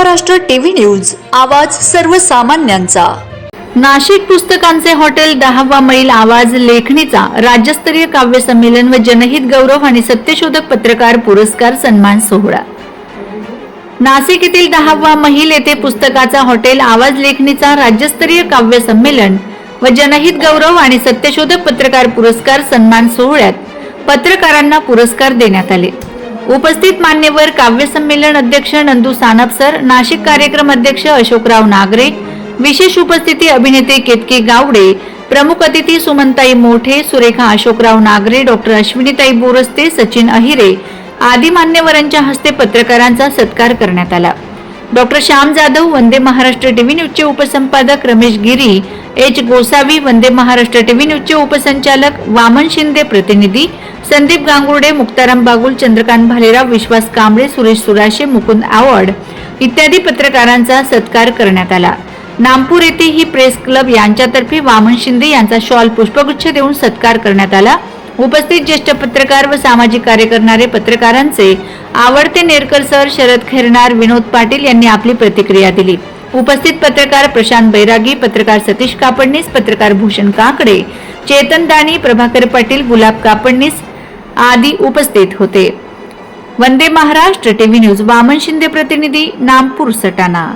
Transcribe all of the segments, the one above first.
Maharashtra TV news आवाज सर्वसामान्यांचा. नाशिक पुस्तकांचे हॉटेल दहावा मैल आवाज लेखणीचा राज्यस्तरीय काव्य संमेलन व जनहित गौरव आणि सत्यशोधक पत्रकार पुरस्कार सन्मान सोहळा. नाशिक येथील दहावा महिल येथे पुस्तकाचा हॉटेल आवाज लेखणीचा राज्यस्तरीय काव्य संमेलन व जनहित गौरव आणि सत्यशोधक पत्रकार पुरस्कार सन्मान सोहळ्यात पत्रकारांना पुरस्कार देण्यात आले. उपस्थित मान्यवर काव्य संमेलन अध्यक्ष नंदू सानप सर नाशिक कार्यक्रम अध्यक्ष अशोकराव नागरे विशेष उपस्थिती अभिनेते केतकी गावडे प्रमुख अतिथी सुमनताई मोठे सुरेखा अशोकराव नागरे डॉक्टर अश्विनीताई बोरस्ते सचिन अहिरे आदी मान्यवरांच्या हस्ते पत्रकारांचा सत्कार करण्यात आला. डॉक्टर श्याम जाधव वंदे महाराष्ट्र टीव्ही न्यूजचे उपसंपादक रमेश गिरी एच गोसावी वंदे महाराष्ट्र टीव्ही न्यूजचे उपसंचालक वामन शिंदे प्रतिनिधी संदीप गांगुर्डे मुक्ताराम बागुल चंद्रकांत भालेराव विश्वास कांबळे सुरेश सुराशे मुकुंद आवड इत्यादी पत्रकारांचा सत्कार करण्यात आला. नामपूर येथे ही प्रेस क्लब यांच्यातर्फे वामन शिंदे यांचा शॉल पुष्पगुच्छ देऊन सत्कार करण्यात आला. उपस्थित ज्येष्ठ पत्रकार व सामाजिक कार्य करणारे पत्रकारांचे आवडते नेरकर सर शरद खैरनार विनोद पाटील यांनी आपली प्रतिक्रिया दिली. उपस्थित पत्रकार प्रशांत बैरागी पत्रकार सतीश कापडणीस पत्रकार भूषण काकडे चेतन दाणी प्रभाकर पाटील गुलाब कापडणीस आदी उपस्थित होते. वंदे महाराष्ट्र टीव्ही न्यूज वामन शिंदे प्रतिनिधी नामपूर सटाणा.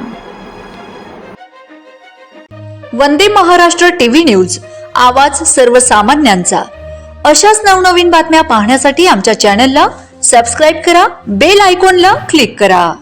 वंदे महाराष्ट्र टीव्ही न्यूज आवाज सर्वसामान्यांचा. अशाच नवनवीन बातम्या पाहण्यासाठी आमच्या चॅनलला सबस्क्राईब करा बेल आयकॉनला क्लिक करा.